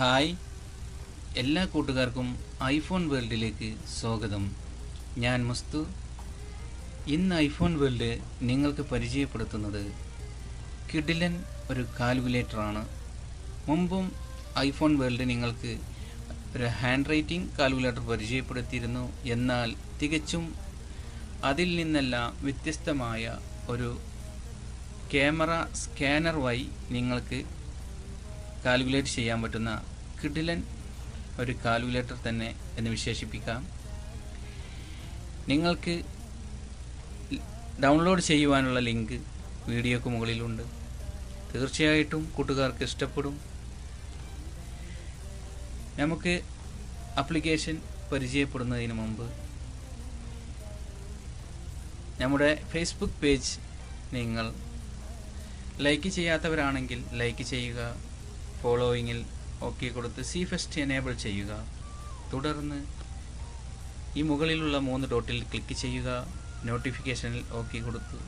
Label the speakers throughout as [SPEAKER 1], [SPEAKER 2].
[SPEAKER 1] Hi. എല്ലാ കൂട്ടുകാർക്കും iPhone വേൾഡിലേക്ക് സ്വാഗതം. ഞാൻ മുസ്തു. ഇന്ന് ഐഫോൺ വേൾഡ് നിങ്ങൾക്ക് പരിചയപ്പെടുത്തുന്നത് കിഡിലൻ ഒരു കാൽക്കുലേറ്ററാണ്. മുമ്പും ഐഫോൺ വേൾഡ് നിങ്ങൾക്ക് ഒരു ഹാൻഡ് റൈറ്റിംഗ് കാൽക്കുലേറ്റർ പരിചയപ്പെടുത്തിയിരുന്നു. എന്നാൽ തികച്ചും അതിൽ നിന്നെല്ലാം വ്യത്യസ്തമായ ഒരു ക്യാമറ സ്കാനർ വഴി നിങ്ങൾക്ക് കാൽക്കുലേറ്റ് ചെയ്യാൻ പറ്റുന്ന കിഡിലൻ ഒരു കാൽക്കുലേറ്റർ തന്നെ എന്ന് വിശേഷിപ്പിക്കാം. നിങ്ങൾക്ക് ഡൗൺലോഡ് ചെയ്യുവാനുള്ള ലിങ്ക് വീഡിയോക്ക് മുകളിലുണ്ട്. തീർച്ചയായിട്ടും കൂട്ടുകാർക്ക് ഇഷ്ടപ്പെടും. നമുക്ക് ആപ്ലിക്കേഷൻ പരിചയപ്പെടുന്നതിന് മുമ്പ് നമ്മുടെ ഫേസ്ബുക്ക് പേജ് നിങ്ങൾ ലൈക്ക് ചെയ്യാത്തവരാണെങ്കിൽ ലൈക്ക് ചെയ്യുക ഫോളോയിങ്ങിൽ ഓക്കെ കൊടുത്ത് സി ഫെസ്റ്റ് എനേബിൾ ചെയ്യുക. തുടർന്ന് ഈ മുകളിലുള്ള മൂന്ന് ഡോട്ടിൽ ക്ലിക്ക് ചെയ്യുക. നോട്ടിഫിക്കേഷനിൽ ഓക്കെ കൊടുത്തു.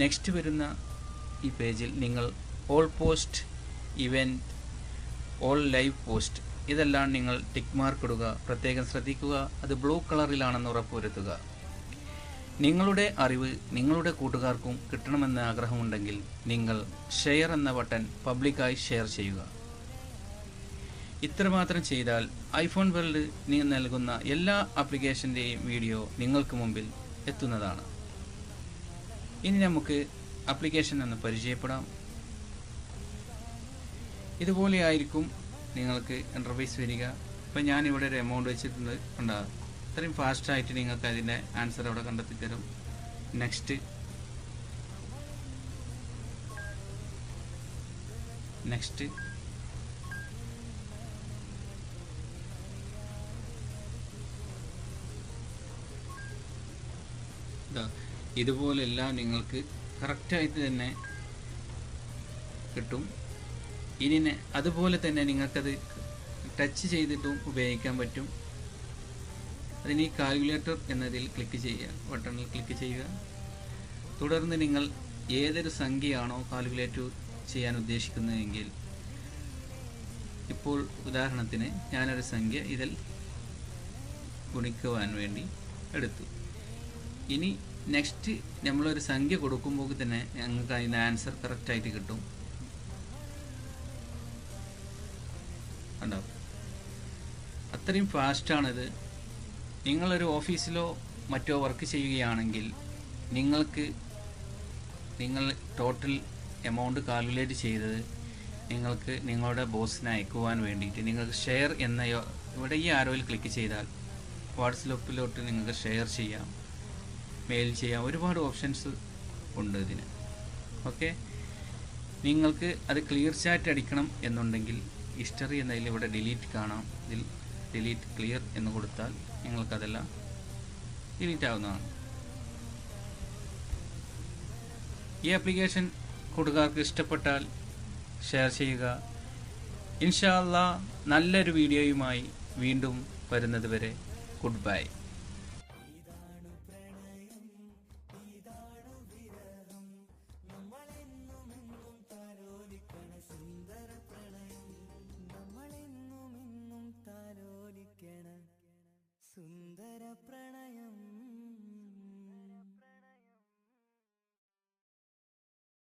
[SPEAKER 1] നെക്സ്റ്റ് വരുന്ന ഈ പേജിൽ നിങ്ങൾ all post event all live post ഇതെല്ലാം നിങ്ങൾ ടിക്ക് മാർക്ക് ഇടുക. പ്രത്യേകം ശ്രദ്ധിക്കുക. അത് ബ്ലൂ കളറിലാണെന്ന് ഉറപ്പുവരുത്തുക. നിങ്ങളുടെ അറിവ് നിങ്ങളുടെ കൂട്ടുകാർക്കും കിട്ടണമെന്ന് ആഗ്രഹമുണ്ടെങ്കിൽ നിങ്ങൾ ഷെയർ എന്ന ബട്ടൺ പബ്ലിക്കായി ഷെയർ ചെയ്യുക. ഇത്രമാത്രം ചെയ്താൽ ഐഫോൺ വേൾഡ് നൽകുന്ന എല്ലാ ആപ്ലിക്കേഷന്റെയും വീഡിയോ നിങ്ങൾക്ക് മുമ്പിൽ എത്തുന്നതാണ്. ഇനി നമുക്ക് ആപ്ലിക്കേഷൻ ഒന്ന് പരിചയപ്പെടാം. ഇതുപോലെയായിരിക്കും നിങ്ങൾക്ക് ഇന്റർഫേസ് വരിക. ഇപ്പം ഞാനിവിടെ ഒരു എമൗണ്ട് വെച്ചിട്ടുണ്ട് ഉണ്ടാകും ഇത്രയും ഫാസ്റ്റായിട്ട് നിങ്ങൾക്ക് അതിന്റെ ആൻസർ അവിടെ കണ്ടെത്തി തരും നെക്സ്റ്റ് നെക്സ്റ്റ് ഇതുപോലെല്ലാം നിങ്ങൾക്ക് കറക്റ്റായിട്ട് തന്നെ കിട്ടും. ഇനി അതുപോലെ തന്നെ നിങ്ങൾക്കത് ടച്ച് ചെയ്തിട്ടും ഉപയോഗിക്കാൻ പറ്റും. അതിന് ഈ കാൽക്കുലേറ്റർ എന്നതിൽ ക്ലിക്ക് ചെയ്യുക ബട്ടണിൽ ക്ലിക്ക് ചെയ്യുക. തുടർന്ന് നിങ്ങൾ ഏതൊരു സംഖ്യയാണോ കാൽക്കുലേറ്റ് ചെയ്യാൻ ഉദ്ദേശിക്കുന്നതെങ്കിൽ ഇപ്പോൾ ഉദാഹരണത്തിന് ഞാനൊരു സംഖ്യ ഇതിൽ ഗുണിക്കുവാൻ വേണ്ടി എടുത്തു. ഇനി നെക്സ്റ്റ് നമ്മളൊരു സംഖ്യ കൊടുക്കുമ്പോൾ തന്നെ ഞങ്ങൾക്ക് അതിന്റെ ആൻസർ കറക്റ്റായിട്ട് കിട്ടും. ഉണ്ടാവും അത്രയും ഫാസ്റ്റാണിത് നിങ്ങളൊരു ഓഫീസിലോ മറ്റോ വർക്ക് ചെയ്യുകയാണെങ്കിൽ നിങ്ങൾക്ക് നിങ്ങൾ ടോട്ടൽ എമൗണ്ട് കാൽക്കുലേറ്റ് ചെയ്തത് നിങ്ങൾക്ക് നിങ്ങളുടെ ബോസിന് അയക്കുവാൻ വേണ്ടിയിട്ട് നിങ്ങൾക്ക് ഷെയർ എന്ന ഇവിടെ ഈ ആരോയിൽ ക്ലിക്ക് ചെയ്താൽ വാട്സപ്പിലോട്ട് നിങ്ങൾക്ക് ഷെയർ ചെയ്യാം. മെയിൽ ചെയ്യാം. ഒരുപാട് ഓപ്ഷൻസ് ഉണ്ട് ഇതിന്. ഓക്കെ നിങ്ങൾക്ക് അത് ക്ലിയർ ചാറ്റ് അടിക്കണം എന്നുണ്ടെങ്കിൽ ഹിസ്റ്ററി എന്നതിൽ ഇവിടെ ഡിലീറ്റ് കാണാം. ഇതിൽ ഡിലീറ്റ് ക്ലിയർ എന്ന് കൊടുത്താൽ നിങ്ങൾക്കതെല്ലാം ഡിലീറ്റ് ആവുന്നതാണ്. ഈ ആപ്ലിക്കേഷൻ കൂട്ടുകാർക്ക് ഇഷ്ടപ്പെട്ടാൽ ഷെയർ ചെയ്യുക. ഇൻഷാല്ല നല്ലൊരു വീഡിയോയുമായി വീണ്ടും വരുന്നത് വരെ ഗുഡ് ബൈ
[SPEAKER 2] सुन्दरप्रणयम्